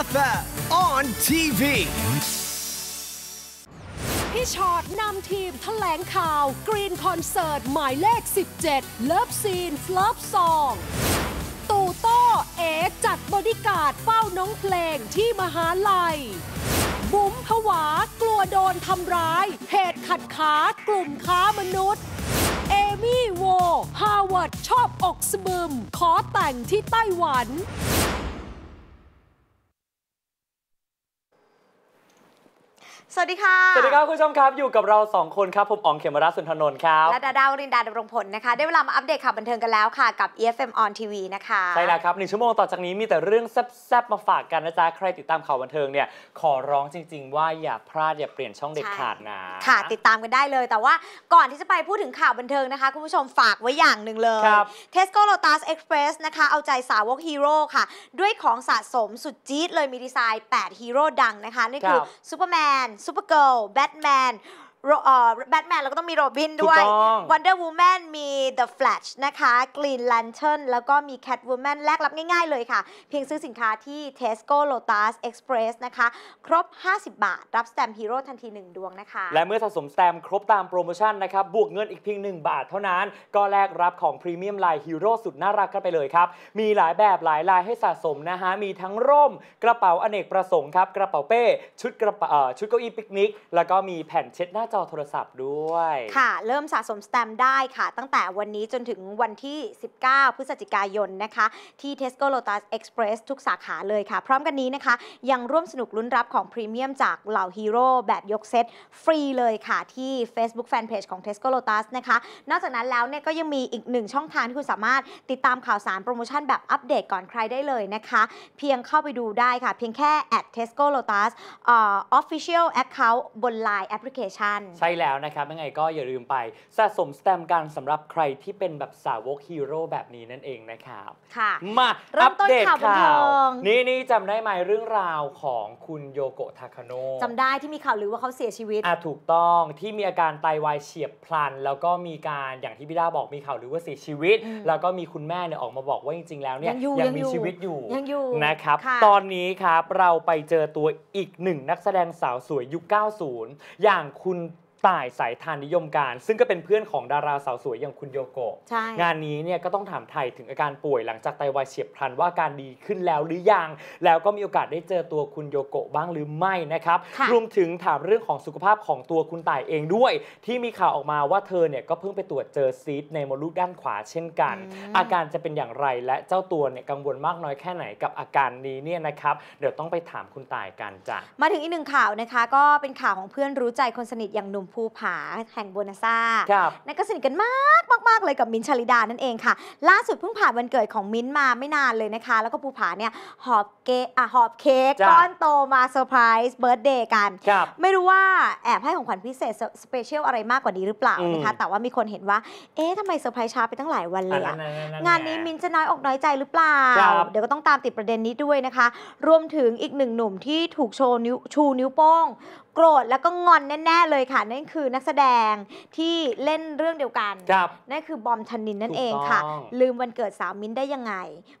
EFF on TV. พี่ชอตนำทีมแถลงข่าว กรีนคอนเสิร์ตหมายเลข 17 เลิฟซีนเลิฟซองตูโต้เอจัดบริการดเฝ้าน้องเพลงที่มหาลัย บุ๋มผวากลัวโดนทำร้าย เหตุขัดขากลุ่มค้ามนุษย์ เอมี่โวฮาร์วาร์ดชอบอกสบึม ขอแต่งที่ไต้หวัน สวัสดีค่ะ สวัสดีครับคุณผู้ชมครับ อยู่กับเรา 2 คนครับ ผมอ๋องเขมรัตน์สุนทนนท์ครับ และดาดาวรินดาดำรงผลนะคะ ได้เวลามาอัปเดตข่าวบันเทิงกันแล้วค่ะ กับ EFM on TV นะคะ ใช่แล้วครับหนึ่งชั่วโมงต่อจากนี้มีแต่เรื่องแซ่บๆมาฝากกันนะจ๊ะ ใครติดตามข่าวบันเทิงเนี่ย ขอร้องจริง ๆ ว่าอย่าพลาดอย่าเปลี่ยนช่องเด็ดขาดนะ ค่ะ ติดตามกันได้เลย แต่ว่าก่อนที่จะไปพูดถึงข่าวบันเทิงนะคะคุณผู้ชมฝากไว้อย่างหนึ่งเลยครับ Tesco Lotus Express นะคะเอาใจสาวกฮีโร่ค่ะ ด้วยของสะสมสุดจี๊ดเลยมีดีไซน์ 8 ฮีโร่ดังนะคะนั่นคือครับซูเปอร์แมน Supergirl, Batman, แบทแมนแบทแมนแล้วก็ต้องมีโรบินด้วยถูกต้อง Wonder Woman มี The Flash นะคะ Green Lantern แล้วก็มี Catwoman แลกรับง่ายๆเลยค่ะ เพียงซื้อสินค้าที่ Tesco Lotus Express นะคะ ครบ 50 บาท รับสแตมป์ฮีโร่ทันที 1 ดวงนะคะ และเมื่อสะสมสแตมป์ครบตามโปรโมชั่นนะครับ บวกเงินอีกเพียง 1 บาทเท่านั้น ก็แลกรับของพรีเมียมลายฮีโร่สุดน่ารักกันไปเลยครับ มีหลายแบบหลายลายให้สะสมนะฮะ มีทั้งร่ม กระเป๋าอเนกประสงค์ครับ กระเป๋าเป้ ชุดกระเป๋าเอ่อชุดเก้าอี้ปิกนิก แล้วก็มีแผ่นเช็ดหน้าจอโทรศัพท์ด้วย ค่ะ เริ่มสะสมสแตมป์ได้ค่ะ ตั้งแต่วันนี้จนถึงวันที่ 19 พฤศจิกายนนะคะ ที่ Tesco Lotus Express ทุกสาขาเลยค่ะ พร้อมกันนี้นะคะ ยังร่วมสนุกลุ้นรับของพรีเมียมจากเหล่าฮีโร่แบบยกเซต ฟรีเลยค่ะ ที่ Facebook Fanpage ของ Tesco Lotus นะคะ นอกจากนั้นแล้วเนี่ยก็ยังมีอีกหนึ่งช่องทางที่คุณสามารถติดตามข่าวสารโปรโมชั่นแบบอัปเดตก่อนใครได้เลยนะคะ เพียงเข้าไปดูได้ค่ะ เพียงแค่ at Tesco Lotus official account บน Line Application ใช่แล้วนะครับยังไงก็อย่าลืมไปสะสมสแตมป์กันสำหรับใครที่เป็นแบบสาวกฮีโร่แบบนี้นั่นเองนะครับค่ะมาเริ่อัมปต้นเดตข่าวบันข่าเทิวงนี่นี่จำได้ไหมเรื่องราวของคุณโยโกะทาคาโนะจำได้ที่มีข่าวลือว่าเขาเสียชีวิตอะถูกต้องที่มีอาการไตวายเฉียบพลัน แล้วก็มีการอย่างที่พี่ดาบอกมีข่าวหรือว่าเสียชีวิตอืมแล้วก็มีคุณแม่เนี่ยออกมาบอกว่าจริง ๆ แล้วเนี่ยยังอยู่ยัยังมีอยู่ชีวิตอยู่ยังอยู่นะครับค่ะตอนนี้ครับเราไปเจอตัวอีกหนึ่งนักแสดงสาวสวยยุค 90 อย่างคุณ ต่ายสายทานนิยมการ ซึ่งก็เป็นเพื่อนของดาราสาวสวยอย่างคุณโยโกะใช่ งานนี้เนี่ยก็ต้องถามไทยถึงอาการป่วยหลังจากไตวายเฉียบพลันว่าอาการดีขึ้นแล้วหรือยัง แล้วก็มีโอกาสได้เจอตัวคุณโยโกะบ้างหรือไม่นะครับ ค่ะ รวมถึงถามเรื่องของสุขภาพของตัวคุณต่ายเองด้วย ที่มีข่าวออกมาว่าเธอเนี่ยก็เพิ่งไปตรวจเจอซีสต์ในมดลูกด้านขวาเช่นกัน อาการจะเป็นอย่างไรและเจ้าตัวเนี่ยกังวลมากน้อยแค่ไหนกับอาการนี้เนี่ยนะครับเดี๋ยวต้องไปถามคุณต่ายกันจ้ะ มาถึงอีกหนึ่งข่าวนะคะ ก็เป็นข่าวของเพื่อนรู้ใจคนสนิทอย่างหนุ่มภูผาแห่งโบนาซาครับนั่นก็สนิทกันมากมากๆเลยกับมิ้นท์ชลิดานั่นเองค่ะ ล่าสุดเพิ่งผ่านวันเกิดของมิ้นท์มาไม่นานเลยนะคะ แล้วก็ภูผาเนี่ยหอบเกอะหอบเค้กจ้ะ ก้อนโตมาเซอร์ไพรส์เบิร์ดเดย์กัน ครับ ไม่รู้ว่าแอบให้ของขวัญพิเศษสเปเชียลอะไรมากกว่านี้หรือเปล่านะคะ อืม แต่ว่ามีคนเห็นว่า เอ๊ะทำไมเซอร์ไพรส์ช้าไปตั้งหลายวันเลยอะๆๆๆงานนี้มินท์จะน้อยอกน้อยใจหรือเปล่า ครับเดี๋ยวก็ต้องตามติดประเด็นนี้ด้วยนะคะ รวมถึงอีกหนึ่งหนุ่มที่ถูกโชว์นิ้วชูนิ้วโป้งโกรธแล้วก็งอนแน่ ๆ เลยค่ะ นั่นคือนักแสดงที่เล่นเรื่องเดียวกันครับนั่นคือบอมธนินนั่นถูกเองค่ะต้อง ลืมวันเกิดสาวมิ้นท์ได้ยังไง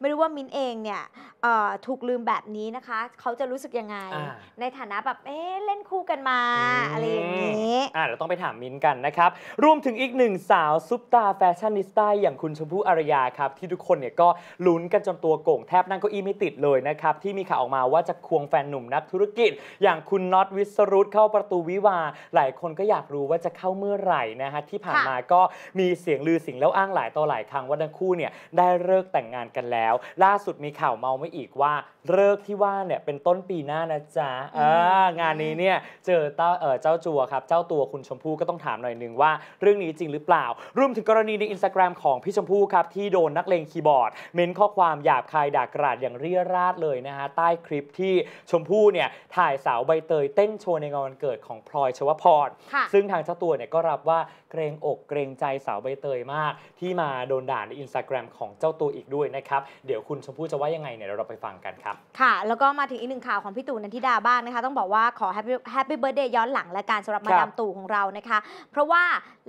ไม่รู้ว่ามิ้นท์เองเนี่ยเอ่อถูกลืมแบบนี้นะคะ เขาจะรู้สึกยังไง อ่า ในฐานะแบบเอ๊ะเล่นคู่กันมา ม อะไรอย่างนี้ อ่าเดี๋ยวต้องไปถามมิ้นท์กันนะครับ รวมถึงอีกหนึ่งสาวซุปตาแฟชั่นนิสต้าอย่างคุณชมพู่อารยาครับ ที่ทุกคนเนี่ยก็ลุ้นกันจนตัวโก่งแทบนั่งเก้าอี้ไม่ติดเลยนะครับ ที่มีข่าวออกมาว่าจะควงแฟนหนุ่มนักธุรกิจ อย่างคุณน็อตวิสรุตเข้าประตูวิวาห์หลายคนก็อยากรู้ว่าจะเข้าเมื่อไหร่นะฮะที่ผ่านค่ะมาก็มีเสียงลือเสียงเล่าอ้างหลายต่อหลายครั้งว่าทั้งคู่เนี่ยได้เลิกแต่งงานกันแล้ว ล่าสุดมีข่าวเมาไม่อีกว่าเลิกที่ว่าเนี่ยเป็นต้นปีหน้านะจ๊ะอ่างานนี้เนี่ยเจอเต้าเอ่อเจ้าจัวครับ เจ้าตัวคุณชมพู่ก็ต้องถามหน่อยหนึ่งว่าเรื่องนี้จริงหรือเปล่า รวมถึงกรณีในอินสตาแกรมของพี่ชมพู่ครับที่โดนนักเลงคีย์บอร์ด เม้นข้อความหยาบคายด่ากราดอย่างเรียราดเลยนะฮะใต้คลิปที่ชมพู่เนี่ยถ่ายสาวใบเตยเต้นโชว์ในงานวันเกิดของพลอยชวพร ค่ะ ซึ่งทางเจ้าตัวเนี่ยก็รับว่าเกรงอกเกรงใจสาวใบเตยมาก ที่มาโดนด่าในอินสตาแกรมของเจ้าตัวอีกด้วยนะครับ เดี๋ยวคุณชมพู่จะว่ายังไงเนี่ยเดี๋ยวเราไปฟังกันครับ ค่ะ แล้วก็มาถึงอีกหนึ่งข่าวของพี่ตู่นันทิดาบ้างนะคะ ต้องบอกว่าขอแฮปปี้แฮปปี้เบิร์ดเดย์ย้อนหลังและการสำหรับมาครัดาบมตู่ของเรานะคะ เพราะว่า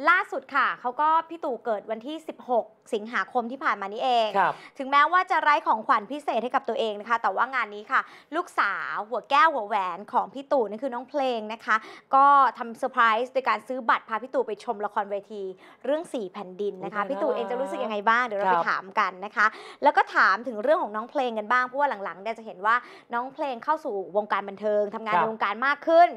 ล่าสุดค่ะ เขาก็พี่ตู่เกิดวันที่ 16 สิงหาคมที่ผ่านมานี้เอง ครับ ถึงแม้ว่าจะไร้ของขวัญพิเศษให้กับตัวเองนะคะ แต่ว่างานนี้ค่ะ ลูกสาวหัวแก้วหัวแหวนของพี่ตู่นั่นคือน้องเพลงนะคะ ก็ทำเซอร์ไพรส์โดยการซื้อบัตรพาพี่ตู่ไปชมละครเวที เรื่องสี่แผ่นดินนะคะอุ๊ยพี่ตู่เองจะรู้สึกยังไงบ้างเดี๋ยวเราครัไปบถามกันนะคะ แล้วก็ถามถึงเรื่องของน้องเพลงกันบ้างเพราะว่าหลังๆเนี่ยจะเห็นว่าน้องเพลงเข้าสู่วงการบันเทิงทำงานครับในวงการมากขึ้น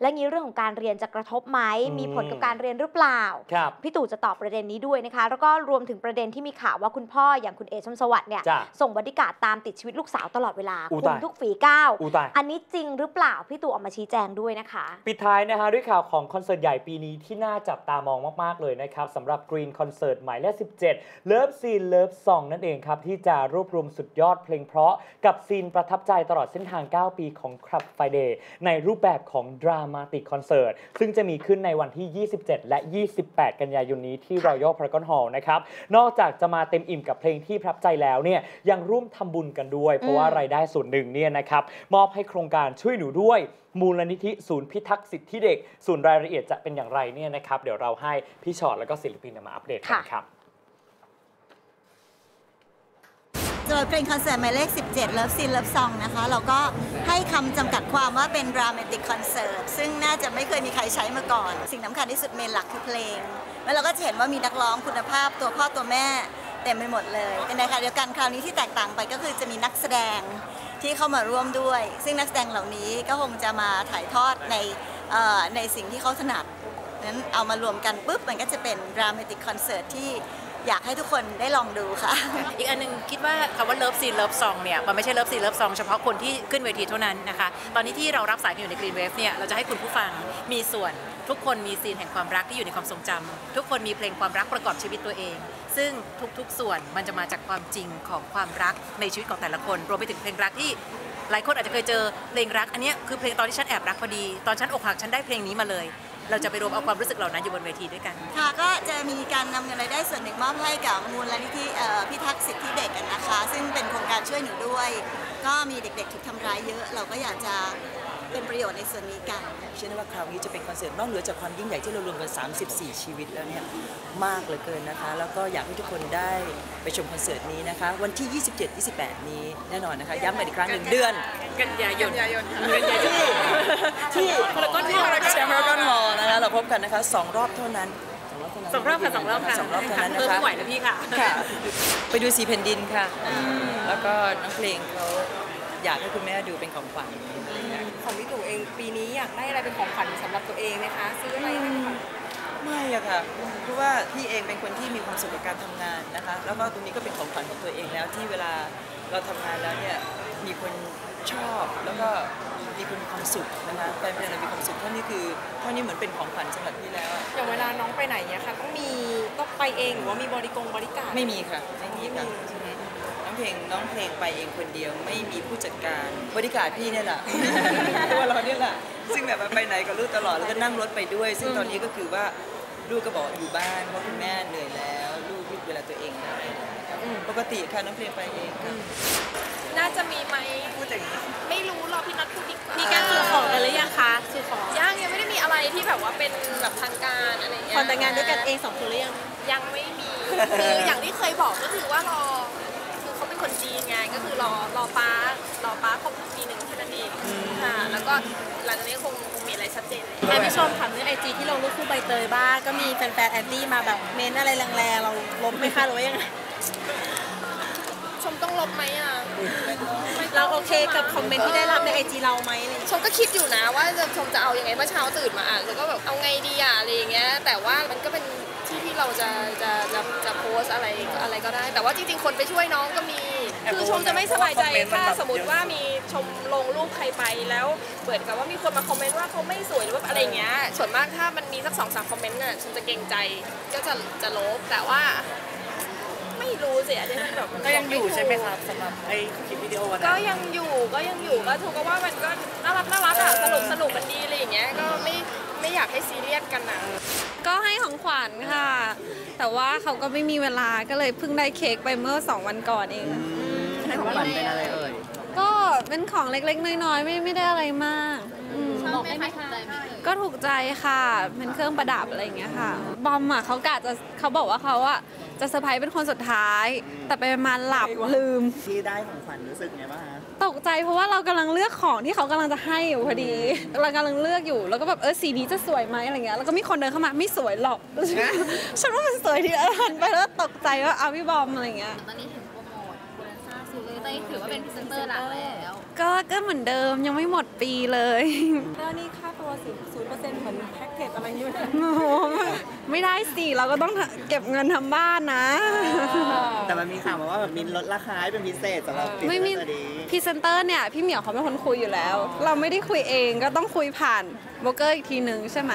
และงี้เรื่องของการเรียนจะกระทบไหมอืมมีผลกับการเรียนหรือเปล่าครับพี่ตู่จะตอบประเด็นนี้ด้วยนะคะ แล้วก็รวมถึงประเด็นที่มีข่าวว่าคุณพ่ออย่างคุณเอชมสวัสดิ์เนี่ยจ้ะส่งบอดี้การ์ดตามติดชีวิตลูกสาวตลอดเวลาอู้คุมตายทุกฝีก้าวอูตายอันนี้จริงหรือเปล่าพี่ตู่ออกมาชี้แจงด้วยนะคะ ปิดท้ายนะฮะด้วยข่าวของคอนเสิร์ตใหญ่ปีนี้ที่น่าจับตามองมาก ๆ เลยนะครับสำหรับ Green Concert หมายเลข 17เลิฟซีนเลิฟซองนั่นเองครับ ที่จะรวบรวมสุดยอดเพลงเพราะกับซีนประทับใจตลอดเส้นทาง 9 ปีของ Club Friday ในรูปแบบของ Dramatic Concert ซึ่งจะมีขึ้นในวันที่ 27 และ 28 กันยายนนี้ที่ Royal Paragon Hall นะครับนอกจากจะมาเต็มอิ่มกับเพลงที่ประทับใจแล้วเนี่ยยังร่วมทำบุญกันด้วย เพราะว่าอืมรายได้ส่วนหนึ่งเนี่ยนะครับมอบให้โครงการช่วยหนูด้วย มูลนิธิศูนย์พิทักษ์สิทธิเด็ก ส่วนรายละเอียดจะเป็นอย่างไรเนี่ยนะครับเดี๋ยวเราให้พี่ชอตแล้วก็ศิลปินมาอัปเดตกันครับสำหรับเพลงคอนเสิร์ตหมายเลข 17 Love Scene Love Song นะคะ เราก็ให้คำจำกัดความว่าเป็น dramatic concert ซึ่งน่าจะไม่เคยมีใครใช้มาก่อน สิ่งสำคัญที่สุดเมนหลักคือเพลง แล้วเราก็จะเห็นว่ามีนักร้องคุณภาพตัวพ่อตัวแม่เต็มไปหมดเลยในขณะเดียวกันคราวนี้ที่แตกต่างไปก็คือจะมีนักแสดง ที่เข้ามาร่วมด้วย ซึ่งนักแสดงเหล่านี้ก็คงจะมาถ่ายทอดในในสิ่งที่เขาถนัดนั้นเอามารวมกันปุ๊บมันก็จะเป็น dramatic concert ที่อยากให้ทุกคนได้ลองดูค่ะ อีกอันหนึงคิดว่าคำว่าเลิฟซีนเลิฟซองเนี่ยมันไม่ใช่เลิฟซีนเลิฟซองเฉพาะคนที่ขึ้นเวทีเท่านั้นนะคะ ตอนนี้ที่เรารับสายอยู่ใน Green Wave เนี่ยเราจะให้คุณผู้ฟังมีส่วน ทุกคนมีซีนแห่งความรักที่อยู่ในความทรงจำทุกคนมีเพลงความรักประกอบชีวิตตัวเอง ซึ่งทุกๆส่วนมันจะมาจากความจริงของความรักในชีวิตของแต่ละคน รวมไปถึงเพลงรักที่หลายคนอาจจะเคยเจอเพลงรัก อันนี้คือเพลงตอนที่ฉันแอบรักพอดี ตอนฉันอกหักฉันได้เพลงนี้มาเลย เราจะไปรวมเอาความรู้สึกเหล่านั้นอยู่บนเวทีด้วยกัน ค่ะ ก็จะมีการนำเงินรายได้ส่วนหนึ่งมอบให้กับมูลนิธิพิทักษ์สิทธิเด็กกันนะคะ ซึ่งเป็นโครงการช่วยหนูด้วย ก็มีเด็กๆถูกทำร้ายเยอะ เราก็อยากจะ เป็นประโยชน์ในส่วนนี้กันเชื่อได้ว่าคราวนี้จะเป็นคอนเสิร์ตนอกเหนือจากความยิ่งใหญ่ที่เรารวมกัน 34 ชีวิตแล้วเนี่ยมากเหลือเกินนะคะ แล้วก็อยากให้ทุกคนได้ไปชมคอนเสิร์ตนี้นะคะ วันที่ 27 28 นี้แน่นอนนะคะ ย้ำกันอีกครั้งหนึ่งเดือน กันยายนที่ที่พารากอนฮอลล์แชมป์พารากอนฮอลล์นะคะเราพบกันนะคะสองรอบเท่านั้นสองรอบเท่านั้นสองรอบค่ะสองรอบค่ะสองรอบเท่านั้นเพิ่มนะคะไม่ไหวแล้วพี่ค่ะค่ะ ไปดูสีแผ่นดินค่ะ แล้วก็น้องเพลงเขาอยากให้คุณแม่ดูเป็นของขวัญ ของพี่ตู่เองปีนี้อยากได้อะไรเป็นของขวัญสำหรับตัวเองไหมคะซื้ออะไรให้ของขวัญไม่อะค่ะเพราะว่าพี่เองเป็นคนที่มีความสุขกับการทำงานนะคะ แล้วก็ตรงนี้ก็เป็นของขวัญของตัวเองแล้วที่เวลาเราทำงานแล้วเนี่ยมีคนชอบแล้วก็มีคนมีความสุขนะคะแฟนเพลงเรามีความสุขเท่านี้คือเท่านี้เหมือนเป็นของขวัญสำหรับพี่แล้วอะอย่างเวลาน้องไปไหนเนี่ยค่ะต้องมีต้องไปเองหรือว่ามีบริกงบริการไม่มีค่ะไม่มีค่ะน้องเพลงน้องเพลงไปเองคนเดียวไม่มีผู้จัด การ บริการพี่เนี่ยแหละ ตัวเราเนี่ยแหละ ซึ่งแบบว่าไปไหนกับลูกตลอดแล้วก็นั่งรถไปด้วย ซึ่งตอนนี้ก็คือว่าลูกก็บอกอยู่บ้านเพราะคุณแม่เหนื่อยแล้ว ลูกยึดเวลาตัวเองได้นะครับปกติค่ะน้องเพลงไปเองค่ะน่าจะมีไหมพูดอย่างนี้ไม่รู้รอพี่นัทพูดดีกว่ามีการสื่อของกันหรือยังคะสื่อของยังยังไม่ได้มีอะไรที่แบบว่าเป็นแบบทางการอะไรอย่างเงี้ยขอแต่งงานด้วยกันเองสองคนหรือยังยังไม่มีคืออย่างที่เคยบอกก็คือว่ารอคือเขาเป็นคนจีนไงก็คือรอรอป้ารอป้าครบปีหนึ่งแค่นั้นเอง ค่ะ แล้วก็หลังจากนี้คงคงมีอะไรชัดเจนเลยแอบพี่ชมถามเรื่องไอจีที่ลงรูปคู่ใบเตยบ้าง ก็มีแฟนๆแอนดี้มาแบบเมนอะไรแรงๆ เราล้มไหมคะหรือว่ายังไง ชมต้องลบไหมอะเราโอเคกับคอมเมนต์ที่ได้รับในไอจีเราไหมอะไรอย่างเงี้ย ชมก็คิดอยู่นะว่าจะชมจะเอายังไงเมื่อเช้าตื่นมาอ่านแล้วก็แบบเอาไงดีอะอะไรอย่างเงี้ย แต่ว่ามันก็เป็นที่ที่เราจะจะจะจะโพ สต์อะไรอะไรก็ได้ แต่ว่าจริง ๆ คนไปช่วยน้องก็มี คือชมจะไม่สบายใจถ้าสมมติว่ามีชมลงรูปใครไปแล้วเหมือนกับว่ามีคนมาคอมเมนต์ว่าเขาไม่สวยหรือว่าอะไรอย่างเงี้ยส่วนมากถ้ามันมีสักสองสามคอมเมนต์น่ะชมจะเกรงใจก็จะจะลบแต่ว่าไม่รู้สิอันนี้มันแบบก็ยังอยู่ใช่ไหมครับสำหรับไอ้คลิปวิดีโอก็ยังอยู่ก็ยังอยู่ก็ถูกก็ว่ามันก็น่ารักน่ารักอะสนุกสนุกมันดีอะไรอย่างเงี้ยก็ไม่ ไม่อยากให้ซีเรียสกันนะก็ให้ของขวัญค่ะ แต่ว่าเขาก็ไม่มีเวลาก็เลยเพิ่งได้เค้กไปเมื่อ2วันก่อนเอง ให้ของขวัญเป็นอะไรเอ่ยก็เป็นของเล็กๆ น้อยๆไม่ไม่ได้อะไรมากอืมชอบไหมคะถูกใจไหมก็ถูกใจค่ะเป็นเครื่องประดับอะไรอย่างเงี้ยค่ะ บอมอะเขากะจะเขาบอกว่าเขาอะจะเซอร์ไพรส์เป็นคนสุดท้าย แต่ไปมาหลับลืม ที่ได้ของขวัญรู้สึกไงบ้างฮะ ตกใจเพราะว่าเรากำลังเลือกของที่เขากำลังจะให้อยู่พอดีเรากำลังเลือกอยู่แล้วก็แบบเออสีนี้จะสวยไหมอะไรเงี้ยแล้วก็มีคนเดินเข้ามาไม่สวยหรอกฉันว่ามันสวยดีแล้วหันไปแล้วก็ตกใจว่าเอาพี่บอมอะไรเงี้ยตอนนี้เห็นโปรโมทโบนันซ่าซูเลยตอนนี้ถือว่าเป็นพรีเซนเตอร์หลักแล้วก็ก็เหมือนเดิมยังไม่หมดปีเลยแล้วนี่ค่าตัวศูนย์เปอร์เซ็นต์เหมือนแพ็ก เกจอะไรอยู่โอ้โหไม่ได้สิเราก็ต้องเก็บเงินทำบ้านนะ แต่มันมีข่าวมาว่าแบบมีลดราคาให้เป็นพิเศษสำหรับพรีเซนเตอร์ไม่มีตัวนี้พรีเซนเตอร์เนี่ยพี่เหมียวเขาเป็นคนคุยอยู่แล้ว เราไม่ได้คุยเองก็ต้องคุยผ่านโบรกเกอร์อีกทีหนึ่งใช่ไหม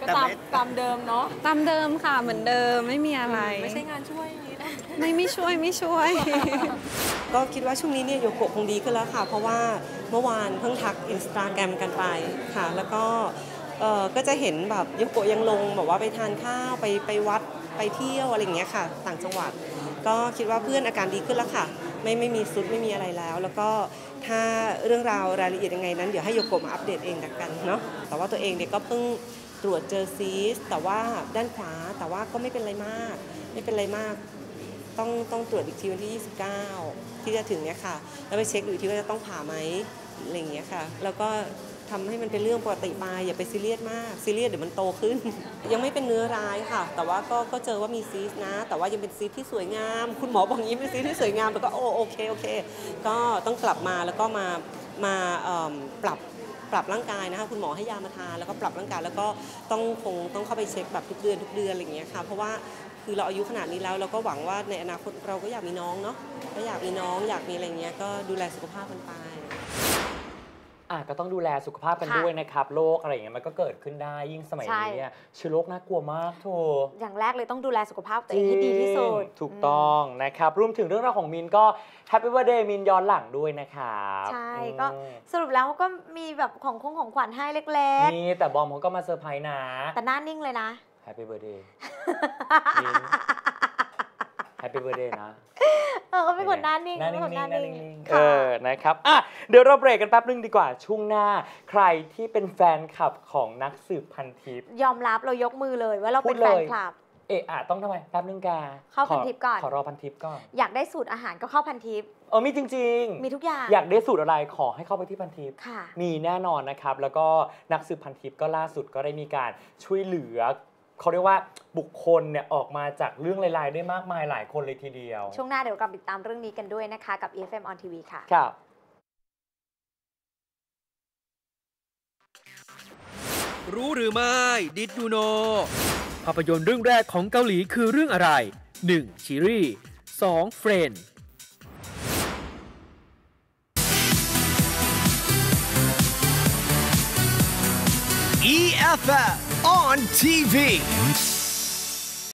ก็แต่ตามไม่ตามเดิมเนาะตามเดิมค่ะเหมือนเดิมไม่มีอะไร ไม่ใช่งานช่วยอย่างนี้นะ ไม่ไม่ช่วยไม่ช่วย ก็คิดว่าช่วงนี้เนี่ยโยโกะคงดีขึ้นแล้วค่ะ เพราะว่าเมื่อวานเพิ่งทักอินสตาแกรมกันไปค่ะ แล้วก็เอ่อ ก็จะเห็นแบบโยโกะยังลงแบบว่าไปทานข้าวไปไปวัดไปเที่ยวอะไรอย่างเงี้ยค่ะ ต่างจังหวัด ก็คิดว่าเพื่อนอาการดีขึ้นแล้วค่ะ ไม่ไม่มีซุดไม่มีอะไรแล้ว แล้วก็ถ้าเรื่องราวรายละเอียดยังไงนั้นเดี๋ยวให้โยโกะมาอัปเดตเองละกันเนาะแต่ว่าตัวเองเนี่ยก็เพิ่งตรวจเจอซีสแต่ว่าด้านขวาแต่ว่าก็ไม่เป็นไรมาก ไม่เป็นไรมาก ต้องต้องตรวจอีกทีวันที่ 29 ที่จะถึงเนี่ยค่ะ แล้วไปเช็คดูอีกทีว่าจะต้องผ่าไหมอะไรอย่างเงี้ยค่ะ แล้วก็ ทำให้มันเป็นเรื่องปกติไปอย่าไปซีเรียสมากซีเรียสเดี๋ยวมันโตขึ้น ยังไม่เป็นเนื้อร้ายค่ะ แต่ว่าก็ก็เจอว่ามีซีส์นะ แต่ว่ายังเป็นซีส์ที่สวยงาม คุณหมอบอกอย่างนี้เป็นซีส์ที่สวยงามแต่ก็โอโอเคโอเค ก็ต้องกลับมาแล้วก็มามาปรับปรับร่างกายนะคะคุณหมอให้ยามาทานแล้วก็ปรับร่างกายแล้วก็ต้องคงต้องเข้าไปเช็คแบบทุกเดือนทุกเดือนอะไรอย่างเงี้ยค่ะเพราะว่าคือเราอายุขนาดนี้แล้วเราก็หวังว่าในอนาคตเราก็อยากมีน้องเนาะก็อยากมีน้องอยากมีอะไรเงี้ยก็ดูแลสุขภาพกันไป อะก็ต้องดูแลสุขภาพกันค่ะด้วยนะครับโรคอะไรอย่างเงี้ยมันก็เกิดขึ้นได้ยิ่งสมัยใช่ นี้เนี่ยเชื้อโรคน่ากลัวมากโถ อย่างแรกเลยต้องดูแลสุขภาพตัวเองให้ดีที่สุด จริงถูกต้องนะครับรวมถึงเรื่องราวของมินก็แฮปปี้ i r t h d เดย์มินย้อนหลังด้วยนะครับใช่อืมก็สรุปแล้วก็มีแบบของคงของขวัญให้เล็ก นี่แต่บอมเขาก็มาเซอร์ไพรส์นะ ๆ แต่หน้านิ่งเลยนะ แฮปปี้เบ t ร์ a เดย์แฮปปี้เบ t ร์ a เดย์นะเออเขาเป็นคนหน้านิ่งหน้าเขานิ่เป็นงคนหน้าๆหน้านิ่งนิ่งๆเอค่ะ อนะครับอะ เดี๋ยวเราเบรกกันแป๊บนึงดีกว่าช่วงหน้า ใครที่เป็นแฟนคลับของนักสืบพันทิพย์ยอมรับเรายกมือเลยว่าเราเป็นพูดเลแฟยนคลับ เอะอะต้องทำไมแป๊บนึงแกเข้าพันทิปก่อน ขอรอพันทิปก่อน อยากได้สูตรอาหารก็เข้าพันทิป เออมีจริง ๆ มีทุกอย่าง อยากได้สูตรอะไรขอให้เข้าไปที่พันทิป ค่ะ มีแน่นอนนะครับ แล้วก็นักสืบพันทิปก็ล่าสุดก็ได้มีการช่วยเหลือเขาเรียกว่าบุคคลเนี่ยออกมาจากเรื่องลายๆได้มากมายหลายคนเลยทีเดียว ช่วงหน้าเดี๋ยวกลับติดตามเรื่องนี้กันด้วยนะคะกับ EFM on TV ค่ะ ครับ รู้หรือไม่ ดิดดูโน ภาพยนตร์เรื่องแรกของเกาหลีคือเรื่องอะไร 1. ชีรีส์ 2. เฟรน EFF on TV